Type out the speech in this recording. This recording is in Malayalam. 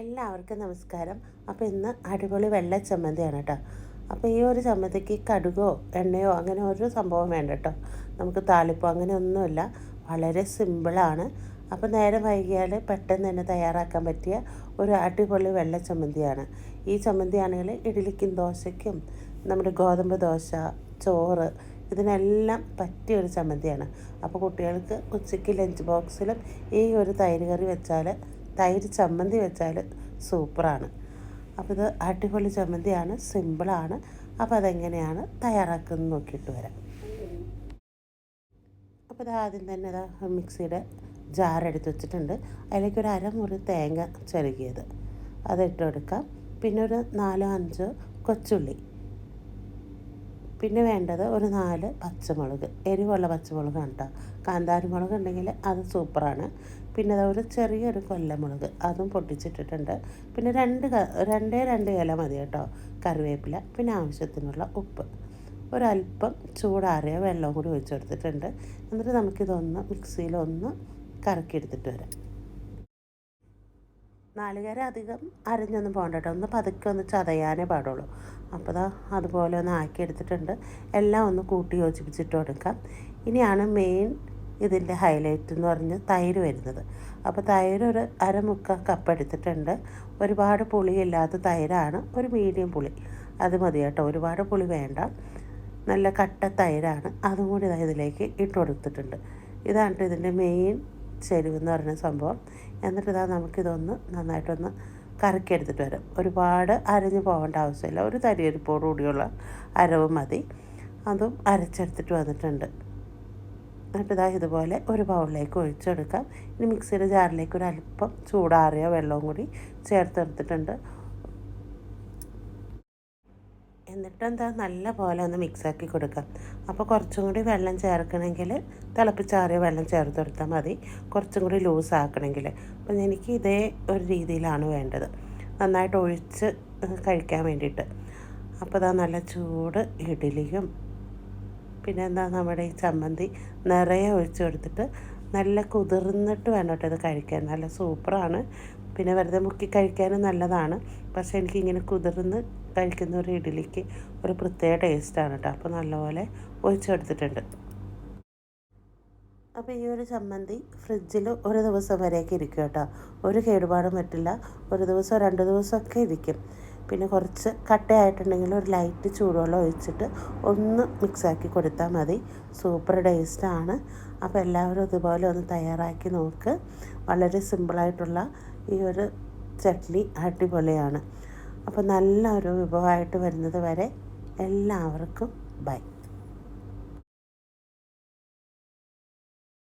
എല്ലാവർക്കും നമസ്കാരം. അപ്പോൾ ഇന്ന് അടിപൊളി വെള്ള ചമ്മന്തിയാണ് കേട്ടോ അപ്പോൾ ഈ ഒരു ചമ്മന്തിക്ക് കടുകോ എണ്ണയോ അങ്ങനെ ഒരു സംഭവം വേണ്ട കേട്ടോ നമുക്ക് താളിപ്പോ അങ്ങനെ ഒന്നുമില്ല. വളരെ സിമ്പിളാണ് അപ്പോൾ നേരെ വൈകിയാൽ പെട്ടെന്ന് തന്നെ തയ്യാറാക്കാൻ പറ്റിയ ഒരു അടിപൊളി വെള്ള ചമ്മന്തിയാണ്. ഈ ചമ്മന്തിയാണെങ്കിൽ ഇഡ്ഡലിക്കും ദോശയ്ക്കും നമ്മുടെ ഗോതമ്പ് ദോശ ചോറ് ഇതിനെല്ലാം പറ്റിയ ഒരു ചമ്മന്തിയാണ്. അപ്പോൾ കുട്ടികൾക്ക് ഉച്ചയ്ക്ക് ലഞ്ച് ബോക്സിലും ഈ ഒരു തൈര് കറി വെച്ചാൽ തൈര് ചമ്മന്തി വെച്ചാൽ സൂപ്പറാണ്. അപ്പോൾ ഇത് അടിപൊളി ചമ്മന്തിയാണ് സിമ്പിളാണ്. അപ്പോൾ അതെങ്ങനെയാണ് തയ്യാറാക്കുന്നത് നോക്കിയിട്ട് വരാം. അപ്പോൾ ഇത് ആദ്യം തന്നെ ഇതാ മിക്സിയുടെ ജാർ എടുത്ത് വെച്ചിട്ടുണ്ട്. അതിലേക്ക് ഒരു അരമുറി തേങ്ങ ചെറുകിയത്. അതിട്ട് കൊടുക്കാം. പിന്നെ ഒരു നാലോ അഞ്ചോ കൊച്ചുള്ളി. പിന്നെ വേണ്ടത് ഒരു നാല് പച്ചമുളക് എരിവുള്ള പച്ചമുളകാണ് കേട്ടോ കാന്താരി മുളക് ഉണ്ടെങ്കിൽ അത് സൂപ്പറാണ്. പിന്നെ അതൊരു ചെറിയൊരു കൊല്ലമുളക് അതും പൊട്ടിച്ചിട്ടിട്ടുണ്ട്. പിന്നെ രണ്ട് രണ്ടേ രണ്ട് ഇല മതി കേട്ടോ കറിവേപ്പില പിന്നെ ആവശ്യത്തിനുള്ള ഉപ്പ്. ഒരല്പം ചൂടാറിയ വെള്ളം കൂടി ഒഴിച്ചെടുത്തിട്ടുണ്ട് എന്നിട്ട് നമുക്കിതൊന്ന് മിക്സിയിലൊന്ന് കറക്കിയെടുത്തിട്ട് വരാം. നാളികേരം അധികം അരഞ്ഞൊന്നും പോകണ്ട കേട്ടോ. ഒന്ന് പതുക്കെ ഒന്ന് ചതയാനേ പാടുള്ളൂ. അപ്പോൾ ദാ അതുപോലെ ഒന്ന് ആക്കി എടുത്തിട്ടുണ്ട്. എല്ലാം ഒന്ന് കൂട്ടി യോജിപ്പിച്ചിട്ട് കൊടുക്കാം. ഇനിയാണ് മെയിൻ ഇതിന്റെ ഹൈലൈറ്റ് എന്ന് പറഞ്ഞ് തൈര് വരുന്നത്. അപ്പോൾ തൈര് ഒരു അരമുക്ക കപ്പ് എടുത്തിട്ടുണ്ട്. ഒരുപാട് പുളിയില്ലാത്ത തൈരാണ്. ഒരു മീഡിയം പുളി. അത് മതി കേട്ടോ. ഒരുപാട് പുളി വേണ്ട. നല്ല കട്ട തൈരാണ്. അതും കൂടി ഇതിലേക്ക് ഇട്ട് കൊടുത്തിട്ടുണ്ട്. ഇതാണ് ഇതിന്റെ മെയിൻ ചെരുവെന്ന് പറയുന്ന സംഭവം. എന്നിട്ട് ഇതാ നമുക്കിതൊന്ന് നന്നായിട്ടൊന്ന് കറക്കിയെടുത്തിട്ട് വരാം. ഒരുപാട് അരഞ്ഞു പോകേണ്ട ആവശ്യമില്ല. ഒരു തരിയരിപ്പോടു കൂടിയുള്ള അരവ് മതി. അതും അരച്ചെടുത്തിട്ട് വന്നിട്ടുണ്ട്. എന്നിട്ട് ഇതാ ഇതുപോലെ ഒരു ബൗളിലേക്ക് ഒഴിച്ചെടുക്കാം. ഇനി മിക്സിയുടെ ജാറിലേക്ക് ഒരു അല്പം ചൂടാറിയ വെള്ളവും കൂടി ചേർത്തെടുത്തിട്ടുണ്ട്. എന്നിട്ട് എന്താ നല്ല പോലെ ഒന്ന് മിക്സാക്കി കൊടുക്കാം. അപ്പോൾ കുറച്ചും കൂടി വെള്ളം ചേർക്കണമെങ്കിൽ തിളപ്പിച്ചാറിയ വെള്ളം ചേർത്ത് കൊടുത്താൽ മതി. കുറച്ചും കൂടി ലൂസ് ആക്കണമെങ്കിൽ. അപ്പം എനിക്ക് ഇതേ ഒരു രീതിയിലാണ് വേണ്ടത്. നന്നായിട്ട് ഒഴിച്ച് കഴിക്കാൻ വേണ്ടിയിട്ട്. അപ്പോൾ ഇതാ നല്ല ചൂട് ഇഡലിയും പിന്നെ എന്താ നമ്മുടെ ഈ ചമ്മന്തി നിറയെ ഒഴിച്ച് കൊടുത്തിട്ട് നല്ല കുതിർന്നിട്ട് വേണം കേട്ടോ ഇത് കഴിക്കാൻ. നല്ല സൂപ്പറാണ്. പിന്നെ വെറുതെ മുറുക്കി കഴിക്കാനും നല്ലതാണ്. പക്ഷേ എനിക്കിങ്ങനെ കുതിർന്ന് കഴിക്കുന്ന ഒരു ഇഡ്ഡലിക്ക് ഒരു പ്രത്യേക ടേസ്റ്റാണ് കേട്ടോ അപ്പോൾ നല്ലപോലെ ഒഴിച്ചെടുത്തിട്ടുണ്ട്. അപ്പോൾ ഈ ഒരു ചമ്മന്തി ഫ്രിഡ്ജിൽ ഒരു ദിവസം വരെയൊക്കെ ഇരിക്കും കേട്ടോ. ഒരു കേടുപാടും പറ്റില്ല. ഒരു ദിവസം രണ്ട് ദിവസമൊക്കെ ഇരിക്കും. പിന്നെ കുറച്ച് കട്ടയായിട്ടുണ്ടെങ്കിൽ ഒരു ലൈറ്റ് ചൂടുവെള്ളം ഒഴിച്ചിട്ട് ഒന്ന് മിക്സാക്കി കൊടുത്താൽ മതി. സൂപ്പർ ടേസ്റ്റാണ് അപ്പോൾ എല്ലാവരും ഇതുപോലെ ഒന്ന് തയ്യാറാക്കി നോക്ക്. വളരെ സിമ്പിളായിട്ടുള്ള ഈ ഒരു ചട്നി അടിപൊളിയാണ്. അപ്പോൾ നല്ല ഒരു വിഭവമായിട്ട് വരുന്നത് വരെ എല്ലാവർക്കും ബൈ.